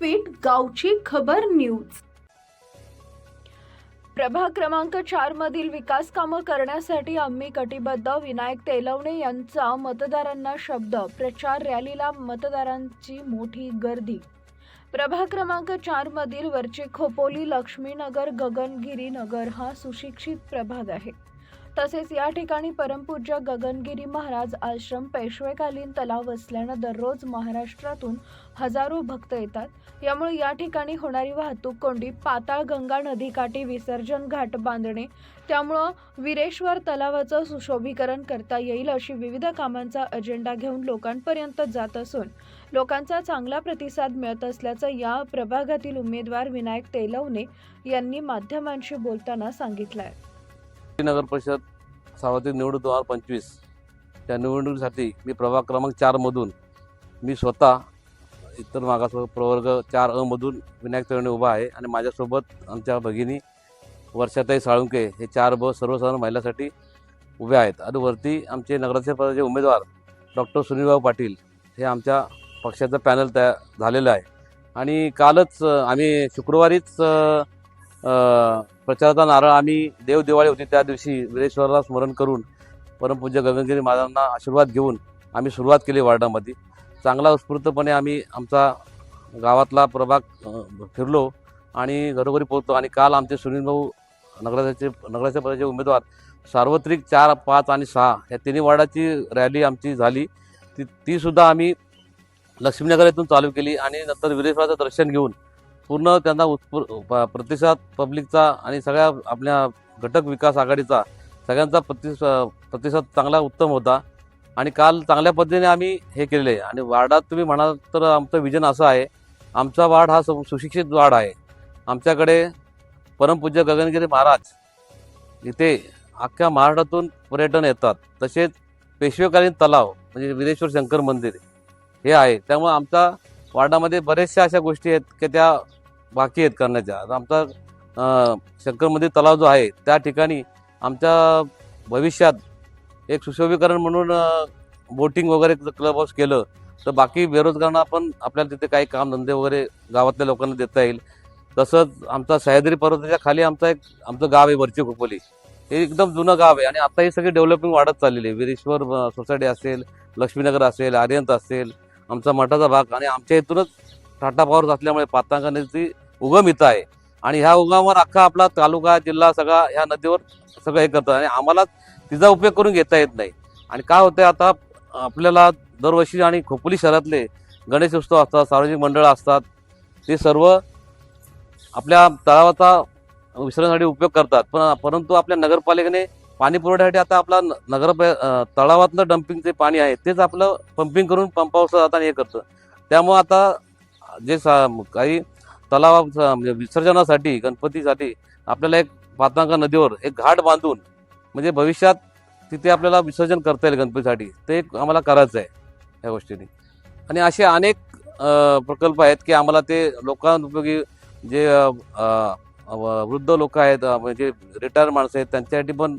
व्यासपीठ गावची खबर न्यूज. प्रभाग क्रमांक चार मधील विकास कामं करण्यासाठी आम्ही कटिबद्ध विनायक तेलवणे यांचा मतदारांना शब्द. प्रचार रॅलीला मतदारांची मोठी गर्दी. प्रभाग क्रमांक चार मधील वरचे खोपोली लक्ष्मीनगर गगनगिरी नगर हा सुशिक्षित प्रभाग आहे. तसेच या ठिकाणी परमपूज्य गगनगिरी महाराज आश्रम पेशवेकालीन तलाव असल्यानं दररोज महाराष्ट्रातून हजारो भक्त येतात. यामुळे या ठिकाणी होणारी वाहतूक कोंडी पाताळ गंगा नदीकाठी विसर्जन घाट बांधणे त्यामुळं विरेश्वर तलावाचं सुशोभीकरण करता येईल अशी विविध कामांचा अजेंडा घेऊन लोकांपर्यंत जात असून लोकांचा चांगला प्रतिसाद मिळत असल्याचं या प्रभागातील उमेदवार विनायक तेलवणे यांनी माध्यमांशी बोलताना सांगितलं आहे नगर परिषद सार्वत्रिक निवडणूक दोन हजार पंचवीस. त्या निवडणुकीसाठी मी प्रभाग क्रमांक चारमधून मी स्वतः इतर मागास प्रवर्ग चार अमधून विनायक तळणे उभा आहे आणि माझ्यासोबत आमच्या भगिनी वर्षाताई साळुंके हे चार ब सर्वसाधारण महिलासाठी उभे आहेत. आणि वरती आमचे नगराचे पदाचे उमेदवार डॉक्टर सुनीलभाऊ पाटील हे आमच्या पक्षाचं पॅनल तयार झालेलं आहे. आणि कालच आम्ही शुक्रवारीच प्रचाराचा नारळ आम्ही देव दिवाळी होती त्या दिवशी विरेश्वरला स्मरण करून परमपूज्य गगनगिरी महाराजांना आशीर्वाद घेऊन आम्ही सुरुवात केली वार्डामध्ये. चांगला उत्स्फूर्तपणे आम्ही आमचा गावातला प्रभाग फिरलो आणि घरोघरी पोहोचतो आणि काल आमचे सुनील भाऊ नगराचे नगराच्या पदाचे उमेदवार सार्वत्रिक चार पाच आणि सहा या तिन्ही वार्डाची रॅली आमची झाली. ती तीसुद्धा आम्ही लक्ष्मीनगर येथून चालू केली आणि नंतर विरेश्वराचं दर्शन घेऊन पूर्ण त्यांना उत्स्फूर प- प्रतिसाद पब्लिकचा आणि सगळ्या आपल्या घटक विकास आघाडीचा सगळ्यांचा प्रतिस प्रतिसाद चांगला उत्तम होता. आणि काल चांगल्या पद्धतीने आम्ही हे केलेले. आहे आणि वार्डात तुम्ही म्हणाल तर आमचं विजन असं आहे. आमचा वार्ड हा सु- सुशिक्षित वार्ड आहे. आमच्याकडे परमपूज्य गगनगिरी महाराज इथे अख्ख्या महाराष्ट्रातून पर्यटन येतात. तसेच पेशवेकालीन तलाव म्हणजे विरेश्वर शंकर मंदिर हे आहे. त्यामुळे आमच्या वार्डामध्ये बऱ्याचशा अशा गोष्टी आहेत की त्या बाकी आहेत करण्याच्या. आता आमचा शंकरमध्ये तलाव जो आहे त्या ठिकाणी आमच्या भविष्यात एक सुशोभीकरण म्हणून बोटिंग वगैरे क्लब हाऊस केलं तर बाकी बेरोजगारांना पण आपल्याला तिथे काही कामधंदे वगैरे गावातल्या लोकांना देता येईल. तसंच आमचा सह्याद्री पर्वताच्या खाली आमचा एक आमचं गाव आहे वरची खोपोली. हे एकदम जुनं गाव आहे आणि आता ही सगळी डेव्हलपिंग वाढत चाललेली आहे. विरेश्वर सोसायटी असेल लक्ष्मीनगर असेल आर्यंत असेल आमचा मठाचा भाग आणि आमच्या इथूनच टाटा पॉवर असल्यामुळे पातांगा नदीची उगम इथं आहे. आणि ह्या उगमावर अख्खा आपला तालुका जिल्हा सगळा ह्या नदीवर सगळं हे करतात. आणि आम्हाला तिचा उपयोग करून घेता येत नाही. आणि काय होतं आता आपल्याला दरवर्षी आणि खोपोली शहरातले गणेश उत्सव असतात सार्वजनिक मंडळं असतात ते सर्व आपल्या तळावाचा विसर्जनासाठी उपयोग करतात. पण परंतु आपल्या नगरपालिकेने पाणी पुरवठ्यासाठी आता आपला नगर तळावातलं डम्पिंगचे पाणी आहे तेच आपलं पंपिंग करून पंपावर जाताना हे करतं. त्यामुळं आता जे सा काही तलावा म्हणजे विसर्जनासाठी गणपतीसाठी आपल्याला एक पातांका नदीवर एक घाट बांधून म्हणजे भविष्यात तिथे आपल्याला विसर्जन करता येईल गणपतीसाठी. ते एक आम्हाला करायचं आहे या गोष्टीने. आणि असे अनेक प्रकल्प आहेत की आम्हाला ते लोकांपयोगी जे वृद्ध लोक आहेत म्हणजे रिटायर माणसं आहेत त्यांच्यासाठी पण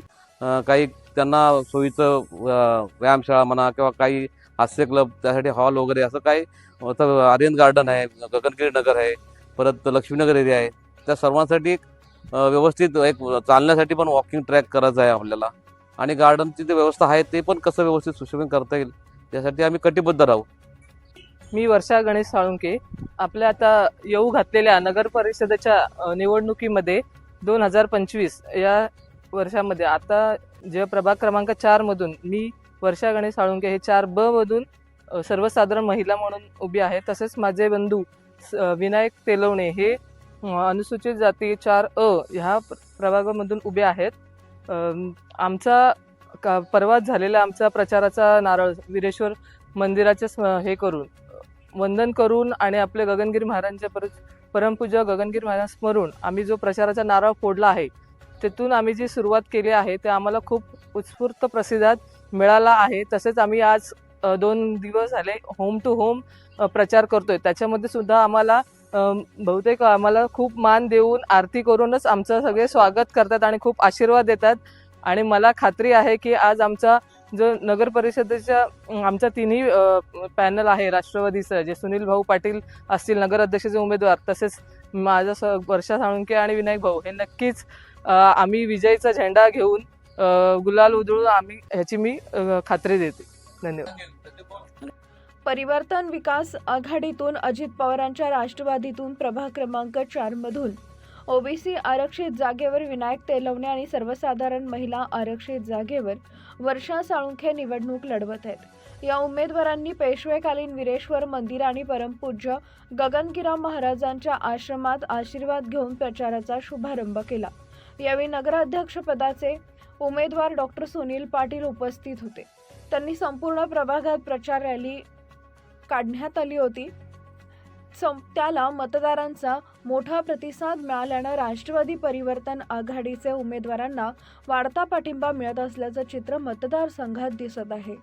काही त्यांना सोयीचं व्यायामशाळा म्हणा किंवा काही हास्य क्लब त्यासाठी हॉल वगैरे असं काही आता आर्यन गार्डन आहे गगनगिरी नगर आहे परत लक्ष्मीनगर एरिया आहे. त्या सर्वांसाठी एक व्यवस्थित एक चालण्यासाठी पण वॉकिंग ट्रॅक करायचं आहे आपल्याला. आणि गार्डनची जी व्यवस्था आहे ते पण कसं व्यवस्थित सुशोभन करता येईल त्यासाठी आम्ही कटिबद्ध राहू. मी वर्षा गणेश साळुंके आपल्या आता येऊ घातलेल्या नगर परिषदेच्या निवडणुकीमध्ये दोन हजार पंचवीस या वर्षामध्ये आता जे प्रभाग क्रमांक चारमधून मी वर्षा गणेश साळुंके हे चार ब मधून सर्वसाधारण महिला म्हणून उभी आहे तसेच माझे बंधू स- विनायक तेलवणे हे अनुसूचित जाती चार अ ह्या प्रभागामधून उभे आहेत. आमचा का परवाच झालेला आमचा प्रचाराचा नारळ विरेश्वर मंदिराचे स्म- हे करून वंदन करून आणि आपले गगनगिरी महाराजांच्या पर परमपूजा गगनगिरी महाराज स्मरून आम्ही जो प्रचाराचा नारळ फोडला आहे तिथून आम्ही जी सुरुवात केली आहे ते आम्हाला खूप उत्स्फूर्त प्रसिद्धात मिळाला आहे. तसेच आम्ही आज दोन दिवस झाले होम टू होम प्रचार करतोय. त्याच्यामध्ये सुद्धा आम्हाला बहुतेक आम्हाला खूप मान देऊन आरती करूनच आमचं सगळे स्वागत करतात आणि खूप आशीर्वाद देतात. आणि मला खात्री आहे की आज आमचा जो नगर परिषदेच्या आमचा तिन्ही पॅनल आहे राष्ट्रवादीचं जे सुनील भाऊ पाटील असतील नगर अध्यक्षाचे उमेदवार तसेच माझा स वर्षा साळुंके आणि विनायक भाऊ हे नक्कीच आम्ही विजयीचा झेंडा घेऊन गुलाल उधळून आम्ही ह्याची मी खात्री देते. धन्यवाद. परिवर्तन विकास आघाडीतून अजित पवारांच्या राष्ट्रवादीतून प्रभाग क्रमांक चार मधून. ओबीसी आरक्षित जागेवर विनायक तेलवणे आणि सर्वसाधारण महिला आरक्षित जागेवर वर्षा साळुंखे निवडणूक लढवत आहेत. या उमेदवारांनी पेशवेकालीन विरेश्वर मंदिर आणि परमपूज्य गगनगिरा महाराजांच्या आश्रमात आशीर्वाद घेऊन प्रचाराचा शुभारंभ केला. यावेळी नगराध्यक्षपदाचे उमेदवार डॉक्टर सुनील पाटील उपस्थित होते. त्यांनी संपूर्ण प्रभागात प्रचार रॅली काढण्यात आली होती. सं- त्याला मतदारांचा मोठा प्रतिसाद मिळाल्यानं राष्ट्रवादी परिवर्तन आघाडीचे उमेदवारांना वाढता पाठिंबा मिळत असल्याचं चित्र मतदारसंघात दिसत आहे.